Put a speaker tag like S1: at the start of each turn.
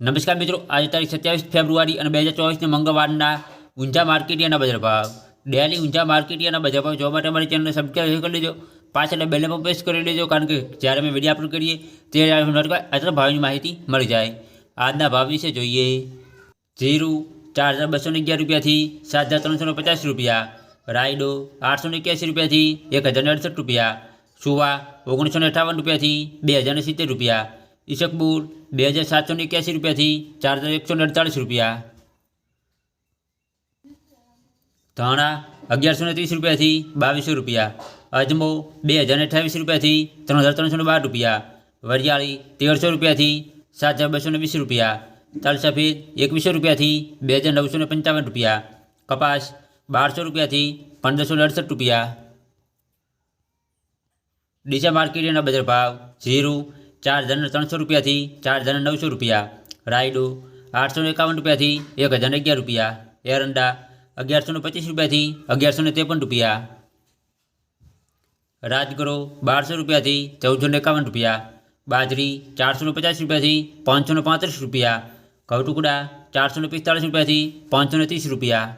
S1: નમસ્કાર મિત્રો આજે તારીખ સત્યાવીસ ફેબ્રુઆરી અને બે હજાર ચોવીસને મંગળવારના ઊંઝા માર્કેટિયાના બજાર ભાવ ડેલી ઊંઝા માર્કેટિયાના બજાર ભાવ જોવા માટે અમારી ચેનલને સબસ્ક્રાઈબ કરી લેજો પાછળ બેલ પર પ્રેસ કરી લેજો કારણ કે જ્યારે અમે વિડીયો અપલોડ કરીએ ત્યારે અત્યારે ભાવની માહિતી મળી જાય આજના ભાવ વિશે જોઈએ જીરું ચાર હજાર બસો ને અગિયાર રૂપિયાથી સાત હજાર ત્રણસો ને પચાસ રૂપિયા રાયડો આઠસો ને એક્યાસી રૂપિયાથી એક હજાર ને અડસઠ રૂપિયા સુવા ઓગણીસો ને અઠાવન રૂપિયાથી બે હજાર ને સિત્તેર રૂપિયા ઈશકપુર બે હજાર સાતસો ને એક્યાસી રૂપિયાથી ચાર હજાર એકસો ને અડતાળીસ રૂપિયા ધાણા અગિયારસો ને ત્રીસ રૂપિયાથી બાવીસો રૂપિયા અજમો બે હજાર ને અઠ્યાવીસ રૂપિયાથી ત્રણ હજાર ત્રણસો ને બાર રૂપિયા વરિયાળી તેરસો રૂપિયાથી સાત હજાર બસો ને વીસ રૂપિયા તલ સફેદ એકવીસો રૂપિયાથી બે હજાર નવસો ને પંચાવન રૂપિયા કપાસ બારસો રૂપિયાથી પંદરસો ને અડસઠ રૂપિયા ડીસા માર્કેટના બજાર ભાવ જીરું ચાર જણને ત્રણસો રૂપિયાથી, ચાર જણને નવસો રૂપિયા. રાયડો આઠસો એકાવન રૂપિયાથી, એક હજાર અગિયાર રૂપિયા. એરંડા અગિયારસો પચીસ રૂપિયાથી, અગિયારસો ત્રેપન રૂપિયા. રાજગરો બારસો રૂપિયાથી, ચૌદસો એકાવન રૂપિયા. બાજરી ચારસો પચાસ રૂપિયાથી, પાંચસો પાંત્રીસ રૂપિયા. ઘઉં ટુકડા ચારસો પિસ્તાળીસ રૂપિયાથી, પાંચસો ત્રીસ રૂપિયા.